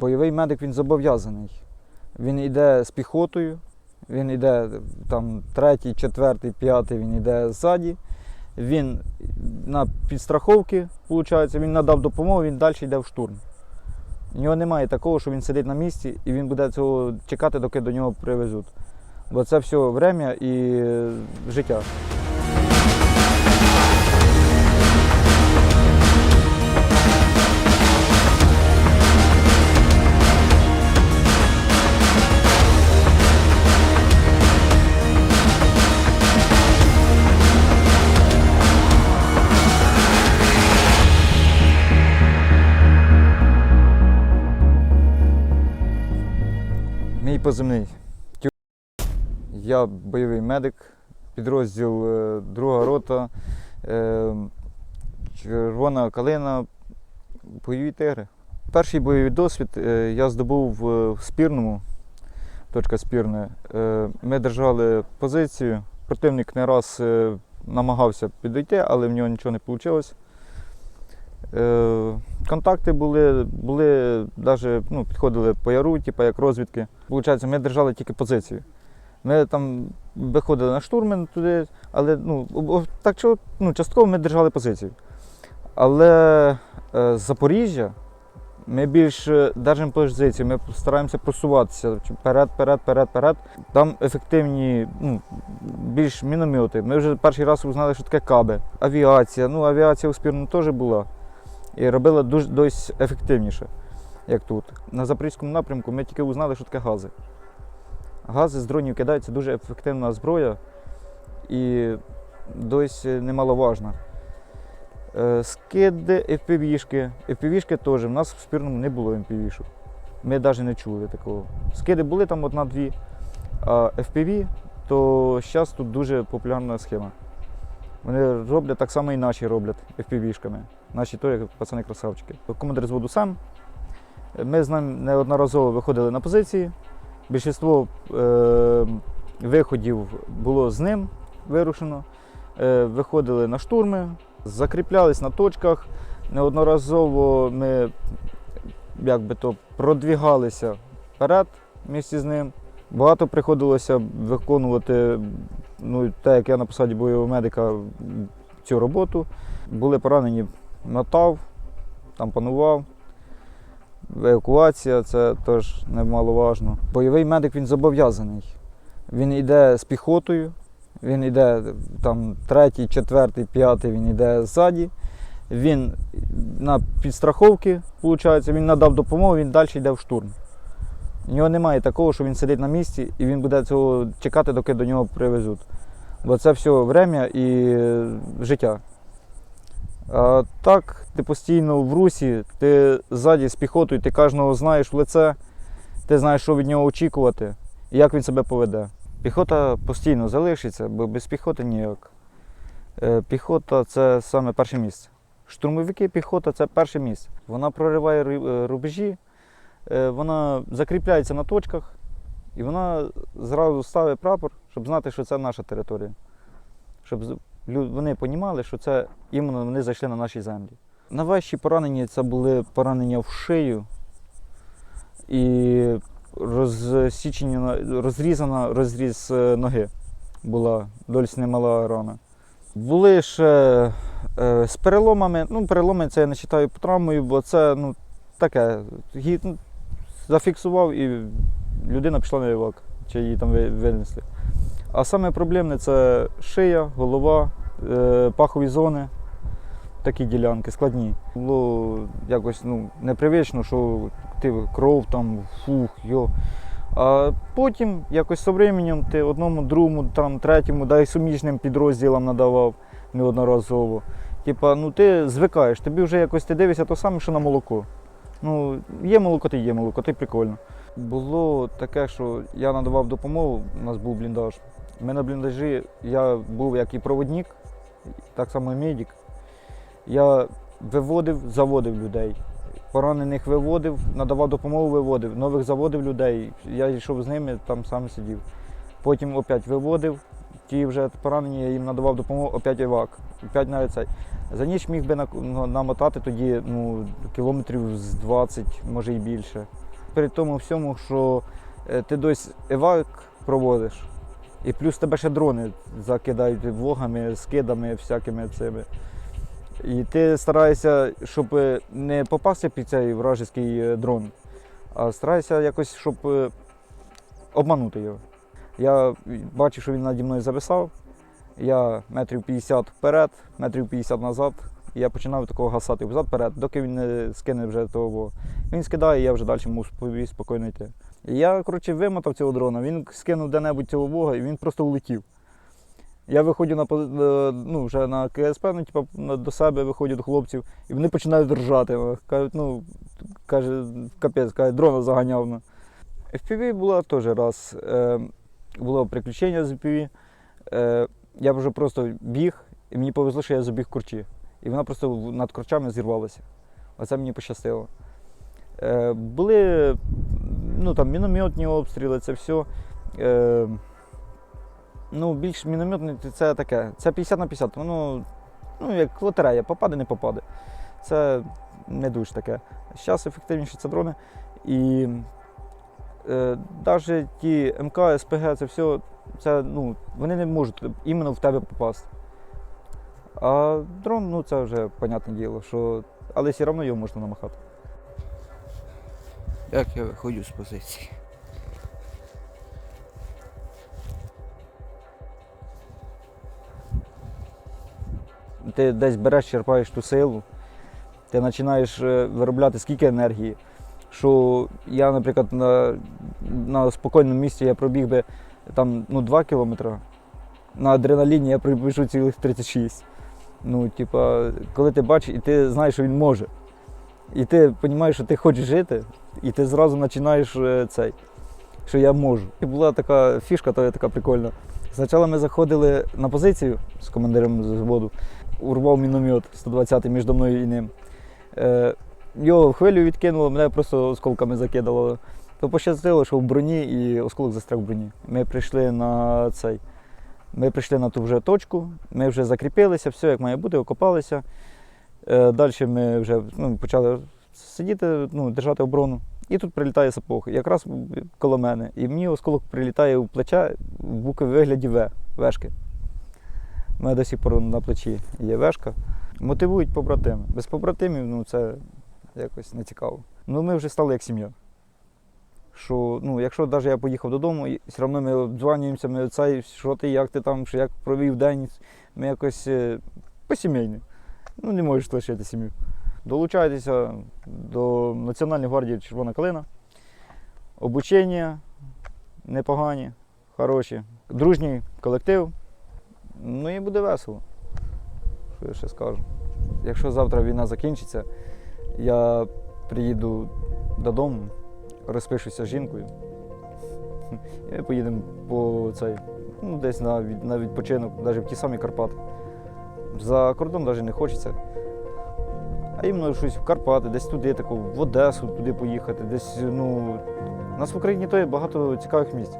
Бойовий медик він зобов'язаний. Він йде з піхотою, він йде там третій, четвертий, п'ятий, він йде ззаді. Він на підстраховки, виходить, він надав допомогу, він далі йде в штурм. У нього немає такого, що він сидить на місці і він буде цього чекати, доки до нього привезуть. Бо це все время і життя. Мій позивний. Тю. Я бойовий медик, підрозділ е, друга рота, е, червона калина, бойові тигри. Перший бойовий досвід е, я здобув в спірному, точка спірне. Ми держали позицію. Противник не раз намагався підійти, але в нього нічого не вийшло. Е, Контакти були, були даже, ну, підходили по яру, типу, як розвідки. Получається, ми держали тільки позицію. Ми там виходили на штурми туди, але ну, так ну, частково ми держали позицію. Але е, з Запоріжжя ми більш е, держимо позицію, ми стараємося просуватися чи вперед, вперед, вперед, вперед. Там ефективні, ну, більш міномети. Ми вже перший раз узнали, що таке каби. Авіація. Ну, авіація у спірну теж була. І робила дуже досить ефективніше, як тут. На Запорізькому напрямку ми тільки узнали, що таке гази. Гази з дронів кидаються дуже ефективна зброя і досить немаловажна. Е, Скиди FPV-шки. FPV-шки теж. У нас в спірному не було FPV-шок. Ми навіть не чули такого. Скиди були там одна-дві, а FPV, то зараз тут дуже популярна схема. Вони роблять так само і наші роблять FPV-шками. Наші то як пацани красавчики. Командир зводу сам. Ми з ним неодноразово виходили на позиції. Більшість е, виходів було з ним вирушено. Е, виходили на штурми, закріплялись на точках. Неодноразово ми як би то, продвігалися вперед місці з ним. Багато приходилося виконувати, ну, так як я на посаді бойового медика, цю роботу. Були поранені, мотав, там панував. Евакуація це теж немаловажно. Бойовий медик він зобов'язаний. Він йде з піхотою, він йде там третій, четвертий, п'ятий, він йде ззаді. Він на підстраховки, виходить, він надав допомогу, він далі йде в штурм. У нього немає такого, що він сидить на місці і він буде цього чекати, доки до нього привезуть. Бо це все время і е, життя. А так, ти постійно в русі, ти ззаді з піхотою, ти кожного знаєш в лице, ти знаєш, що від нього очікувати і як він себе поведе. Піхота постійно залишиться, бо без піхоти ніяк. Е, Піхота це саме перше місце. Штурмовики піхота це перше місце. Вона прориває е, рубежі, вона закріпляється на точках і вона зразу ставить прапор, щоб знати, що це наша територія. Щоб вони розуміли, що це іменно вони зайшли на наші землі. Найважчі поранення це були поранення в шию і розсічення, на- розрізана розріз е, ноги була досить немала рана. Були ще е, з переломами. Ну, переломи це я не вважаю травмою, бо це ну, таке. Зафіксував і людина пішла на івак, чи її там винесли. А саме проблемне це шия, голова, е, пахові зони, такі ділянки складні. Було якось ну, непривично, що ти кров там, фух, йо. А потім якось з временем ти одному, другому, там, третьому, да й суміжним підрозділам надавав неодноразово. Типа, ну ти звикаєш, тобі вже якось ти дивишся то саме, що на молоко. Ну, є молоко, ти є молоко, ти прикольно. Було таке, що я надавав допомогу, у нас був бліндаж. Ми на бліндажі, я був як і проводник, так само і медик. Я виводив, заводив людей. Поранених виводив, надавав допомогу, виводив, нових заводив людей. Я йшов з ними, там сам сидів. Потім опять виводив, ті вже поранені, я їм надавав допомогу, опять івак. Опять навіть цей. За ніч міг би намотати тоді ну, кілометрів з 20, може і більше. при тому всьому, що е, ти десь евак проводиш, і плюс тебе ще дрони закидають вогами, скидами, всякими цими. І ти стараєшся, щоб е, не попасти під цей вражеський е, дрон, а стараєшся якось, щоб обманути його. Я бачив, що він наді мною зависав. Я метрів 50 вперед, метрів 50 назад. І я починав такого гасати взад вперед, доки він не скине вже того. Він скидає, і я вже далі спокій- спокійно йти. І я, коротше, вимотав цього дрона, він скинув де-небудь цього вога і він просто улетів. Я виходжу на, ну, вже на КСП, ну, типу, до себе виходжу до хлопців, і вони починають ржати. Кажуть, ну, каже, капець, каже, дрона заганяв. Ну. FPV була теж раз. Е, було приключення з FPV. Е, я вже просто біг, і мені повезло, що я забіг курчі. І вона просто над корчами зірвалася. Оце мені пощастило. Е, були ну, там, мінометні обстріли, це все. Е, ну, більш мінометні це таке. Це 50 на 50. Воно ну, як лотерея, попаде, не попаде. Це не дуже таке. Зараз ефективніші це дрони. І навіть ті МК, СПГ, це все, це, ну, вони не можуть іменно в тебе попасти. А дрон, ну це вже понятне діло, що. Але все одно його можна намахати. Як я виходжу з позиції? Ти десь береш, черпаєш ту силу, ти починаєш е, виробляти скільки енергії. Що я, наприклад, на, на спокійному місці я пробіг би там, ну, 2 кілометри. На адреналіні я пробіжу цілих 36. Ну, типа, коли ти бачиш, і ти знаєш, що він може. І ти розумієш, що ти хочеш жити, і ти зразу починаєш е, цей, що я можу. І була така фішка, то така прикольна. Спочатку ми заходили на позицію з командиром зводу, урвав міномет 120-й між мною і ним. Е, його хвилю відкинуло, мене просто осколками закидало. То пощастило, що в броні і осколок застряг в броні. Ми прийшли на цей. Ми прийшли на ту вже точку, ми вже закріпилися, все як має бути, окопалися. Е, далі ми вже ну, почали сидіти, ну, держати оборону. І тут прилітає сапог, якраз коло мене. І мені осколок прилітає в плече в букві вигляді В, вешки. У мене до сих пор на плечі є вешка. Мотивують побратими. Без побратимів ну, це якось не цікаво. Ну, ми вже стали як сім'я. Що, ну, якщо навіть я поїхав додому, і все одно ми обдзванюємося, ми оцей, що ти, як ти там, що як провів день, ми якось е, по-сімейні. Ну, не можеш лишити сім'ю. Долучайтеся до Національної гвардії Червона Калина. Обучення непогані, хороші. Дружній колектив. Ну і буде весело. Що я ще скажу. Якщо завтра війна закінчиться, я приїду додому, розпишуся з жінкою. І поїдемо по цей, ну, десь на, на відпочинок, навіть в ті самі Карпати. За кордон навіть не хочеться. А іменно щось в Карпати, десь туди, таку, в Одесу туди поїхати, десь, ну. У нас в Україні то є багато цікавих місць.